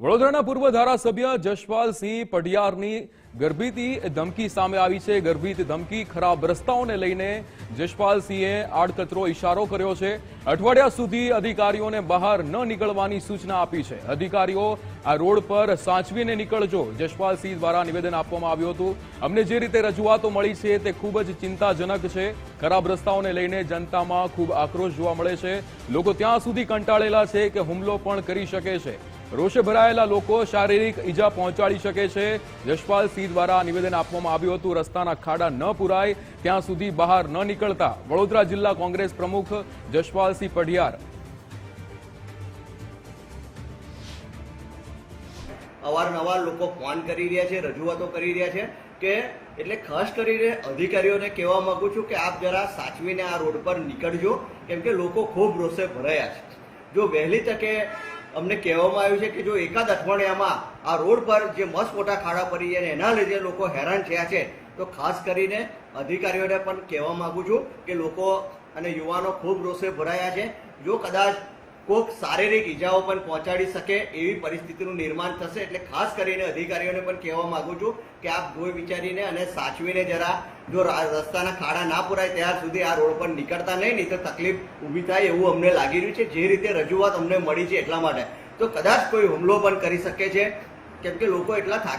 વડોદરાના પૂર્વ ધારાસભ્ય જશપાલસિંહ પઢિયારની ગર્ભિતી ધમકી સામે આવી છે. ગર્ભિત ધમકી ખરાબ રસ્તાઓને લઈને જશપાલસિંહે આડકતરો ઇશારો કર્યો છે. અઠવાડિયા સુધી અધિકારીઓને બહાર ન નીકળવાની સૂચના આપી છે. અધિકારીઓ આ રોડ પર સાચવીને નીકળજો. જશપાલસિંહ દ્વારા નિવેદન આપવામાં આવ્યું હતું. અમને જે રીતે રજૂઆતો મળી છે તે ખૂબ જ ચિંતાજનક છે. ખરાબ રસ્તાઓને લઈને જનતામાં ખૂબ આક્રોશ જોવા મળે છે. લોકો ત્યાં સુધી કંટાળેલા છે કે હુમલો પણ કરી શકે છે. રોષે ભરાયેલા લોકો શારીરિક ઈજા પહોંચાડી શકે છે. જશપાલસિંહ દ્વારા નિવેદન આપવામાં આવ્યું હતું. રસ્તાના ખાડા ન પુરાય, ત્યાં સુધી બહાર ન નીકળતા વડોદરા જિલ્લા કોંગ્રેસ પ્રમુખ જશપાલસિંહ પઢિયાર. અવારનવાર લોકો ફોન કરી રહ્યા છે, રજૂઆતો કરી રહ્યા છે કે એટલે ખાસ કરીને અધિકારીઓને કહેવા માંગુ છું કે આપ જરા સાચવીને આ રોડ પર નીકળજો. કેમ કે લોકો ખૂબ રોષે ભરાયા છે. જો વહેલી તકે અમને કહેવામાં આવ્યું છે કે જો એકાદ અઠવાડિયામાં આ રોડ પર જે મસ્ત મોટા ખાડા પડી અને એના લીધે લોકો હેરાન થયા છે, તો ખાસ કરીને અધિકારીઓને પણ કહેવા માગું છું કે લોકો અને યુવાનો ખૂબ રોષે ભરાયા છે. જો કદાચ કોઈક શારીરિક ઈજાઓ પણ પહોંચાડી શકે એવી પરિસ્થિતિનું નિર્માણ થશે એટલે ખાસ કરીને અધિકારીઓને પણ કહેવા માગું છું કે આપ જોઈ વિચારીને અને સાચવીને જરા જો રસ્તાના ખાડા ના પુરાય ત્યાર સુધી આ રોડ પર નીકળતા નહીં નહીં તો તકલીફ ઊભી થાય એવું અમને લાગી રહ્યું છે. જે રીતે રજૂઆત અમને મળી છે એટલા માટે. તો કદાચ કોઈ હુમલો પણ કરી શકે છે. કેમ કે લોકો એટલા થાકી